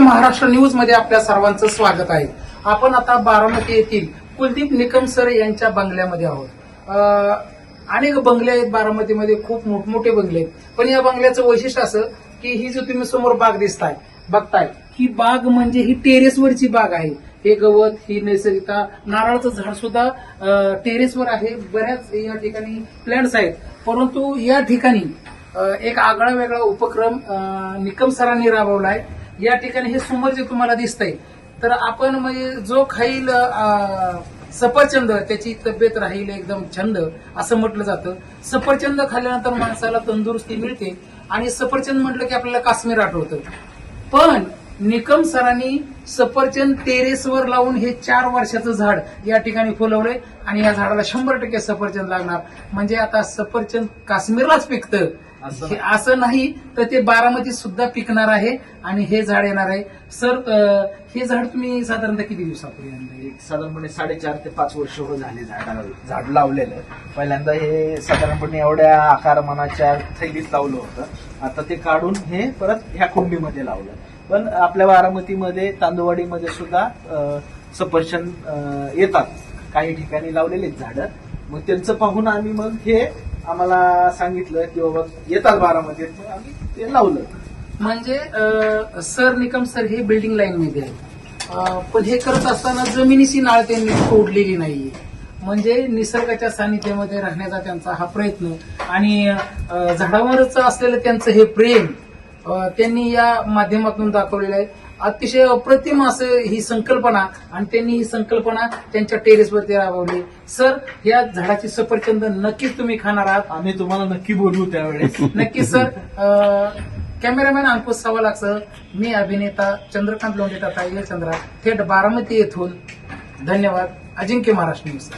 महाराष्ट्र न्यूजमध्ये आपल्या सर्वांचं स्वागत आहे. आपण आता बारामती येथील कुलदीप निकम सर यांच्या बंगल्यामध्ये आहोत. अनेक बंगले आहेत बारामतीमध्ये खूप मोठमोठे बंगले आहेत. पण या बंगल्याचं वैशिष्ट्य असं की ही जो तुम्ही समोर बाग दिसताय बघताय ही बाग म्हणजे ही टेरेसवरची बाग आहे. हे गवत ही नैसर्गिकता नारळाचं झाड सुद्धा टेरेसवर आहे. बऱ्याच या ठिकाणी प्लॅन्ट्स आहेत. परंतु या ठिकाणी एक आगळा वेगळा उपक्रम निकम सरांनी राबवला आहे या ठिकाणी हे समोर जे तुम्हाला दिसतंय. तर आपण म्हणजे जो खाईल सफरचंद त्याची तब्येत राहील एकदम छंद असं म्हटलं जातं. सफरचंद खाल्ल्यानंतर माणसाला तंदुरुस्ती मिळते आणि सफरचंद म्हटलं की आपल्याला काश्मीर आठवतं. पण निकम सरांनी सफरचंद टेरेसवर लावून हे चार वर्षाचं झाड या ठिकाणी फुलवलंय आणि या झाडाला शंभर टक्के सफरचंद लागणार. म्हणजे आता सफरचंद काश्मीरलाच पिकतं. हे असं नाही तर ते बारामतीत सुद्धा पिकणार आहे आणि हे झाड येणार आहे. सर हे झाड तुम्ही साधारणतः किती दिवसापूर्वी एक साधारणपणे साडेचार ते पाच वर्ष हो झाले झाड झाड लावलेलं. पहिल्यांदा हे साधारणपणे एवढ्या आकारमानाच्या थैलीत लावलं होतं. आता ते काढून हे परत ह्या कुंडीमध्ये लावलं. पण आपल्या बारामतीमध्ये तांदूवाडीमध्ये सुद्धा सफरचंद येतात. काही ठिकाणी लावलेले झाडं. मग त्यांचं पाहून आम्ही मग हे आम्हाला सांगितलं की बाबा येतात बारामध्ये. आम्ही ते लावलं. म्हणजे अं, सर निकम सर हे बिल्डिंग लाईन मध्ये आहे अं, पण हे करत असताना जमिनीची नाळ त्यांनी सोडलेली नाहीये. म्हणजे निसर्गाच्या सानिध्यामध्ये राहण्याचा त्यांचा हा प्रयत्न आणि अं, झाडावरच असलेलं त्यांचं हे प्रेम अं, त्यांनी या माध्यमातून दाखवलेलं आहे. अतिशय अप्रतिम असं ही संकल्पना आणि त्यांनी ही संकल्पना त्यांच्या टेरेसवरती राबवली. सर या झाडाची सफरचंद नक्कीच तुम्ही खाणार आहात. आम्ही तुम्हाला नक्की बोलवू त्यावेळेस. नक्की सर कॅमेरामॅन अंकुश सवालाकसह मी अभिनेता चंद्रकांत लोंढे तथा चंद्रा थेट बारामती येथून. धन्यवाद. अजिंक्य महाराष्ट्र न्यूज